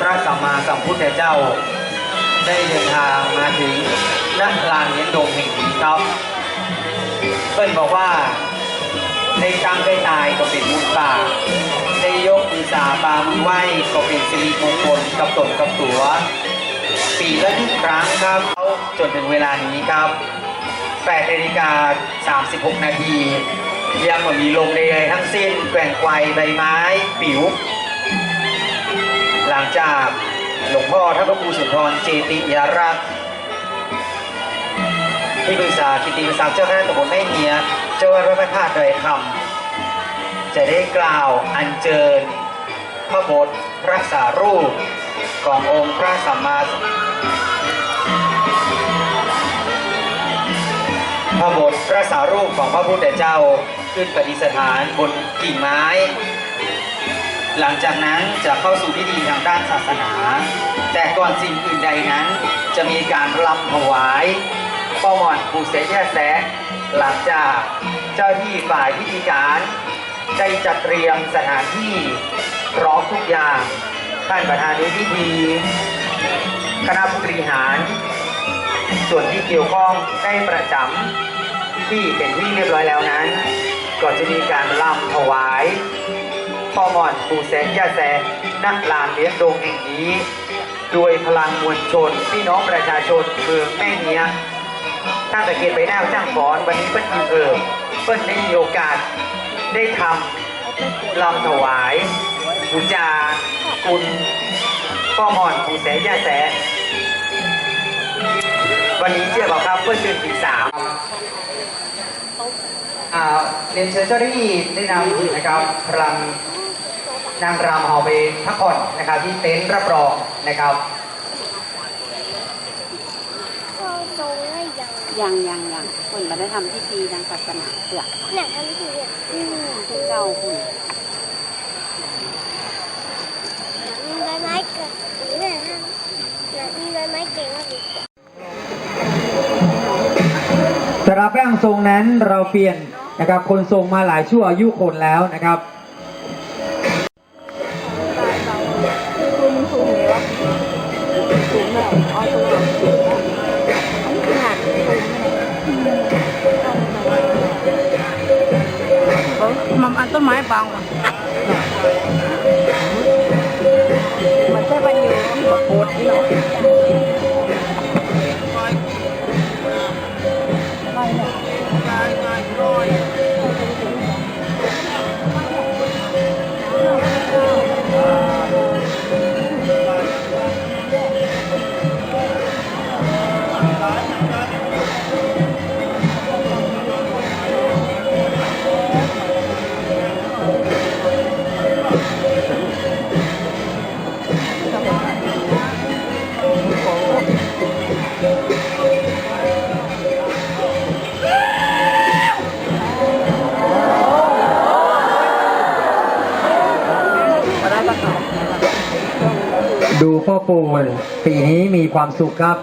พระสัมมาสัมพุทธเจ้า ได้เดินทางมาถึงณลานเลี้ยงดงแห่งนี้ครับเปิ้ลบอกว่าได้ตั้งได้ตายก็เป็นบุญป่าได้ยกมือสาบามือไหวก็เป็นสิริมงคลกับตนกับตัว ปีละหนึ่งครั้งครับจนถึงเวลานี้ครับ8นาฬิกา36 นาทียังไม่มีลมใดๆทั้งสิ้นแกว่งไกวใบไม้ ปิ๋ว หลังจากหลวงพ่อท่านพระครูสุนทรเจติยารักษ์ที่ปรึกษากิตติมศักดิ์เจ้าคณะตำบลแม่เนียเจ้าวัดพระธาตุดอยคำจะได้กล่าวอัญเชิญพระบทรักษารูปขององค์พระสัมมาพระบทรักษารูปของพระพุทธเจ้าขึ้นประดิษฐานบนกิ่งไม้ หลังจากนั้นจะเข้าสู่พิธีทางด้านศาสนา แต่ก่อนสิ่งอื่นใดนั้น จะมีการรำถวายป้อหมอนผูเสแยแสหลังจากเจ้าที่ฝ่ายพิธีการได้จัดเตรียมสถานที่พร้อมทุกอย่างท่านประธานในพิธีคณะผู้บริหาร ส่วนที่เกี่ยวข้องได้ประจำที่เป็นที่เรียบร้อยแล้วนั้น ก็จะมีการรำถวาย อหมอนปู่แสนย่าแสนนักลานเลี้ยงดงแห่งนี้โดยพลังมวลชน พี่น้องประชาชนเมืองแม่เนียตั้งแต่เกียรติไปหน้าจ้างฟอนวันนี้เปิ้ลอิ่มเอิบเปิ้ลได้มีโอกาสได้ทำลำถวายบูชาคุณพ่อมอนปู่แสนย่าแสวันนี้เชื่อบอกครับเพื่อนเดือนปีสามเรียนเชิญเจ้าหน้าที่ได้นำนะครับพลัง นางรำเอาไปพักผ่อนนะครับ ที่เต็นท์รับรองนะครับเข้าทรงได้ยังยังยังยังคนมาได้ทำพิธีทางศาสนาเปลือกเนี่ยทำทีเนี่ยอืมทุกเจ้าคุณมีใบไม้เกิดหรือเนี่ยนะเนี่ยมีใบไม้เก่งมากเลยสำหรับร่างทรงนั้นเราเปลี่ยนนะครับคนทรงมาหลายชั่วอายุคนแล้วนะครับ คุณคุณเลยวะคุณแบบเอาตัวหักมันอันต้นไม้บางว่ะมันแค่มันอยู่ที่หัวโคตรนี่เนาะมาได้ปะครั ดูพ่อปู่ปีนี้มีความสุขครับ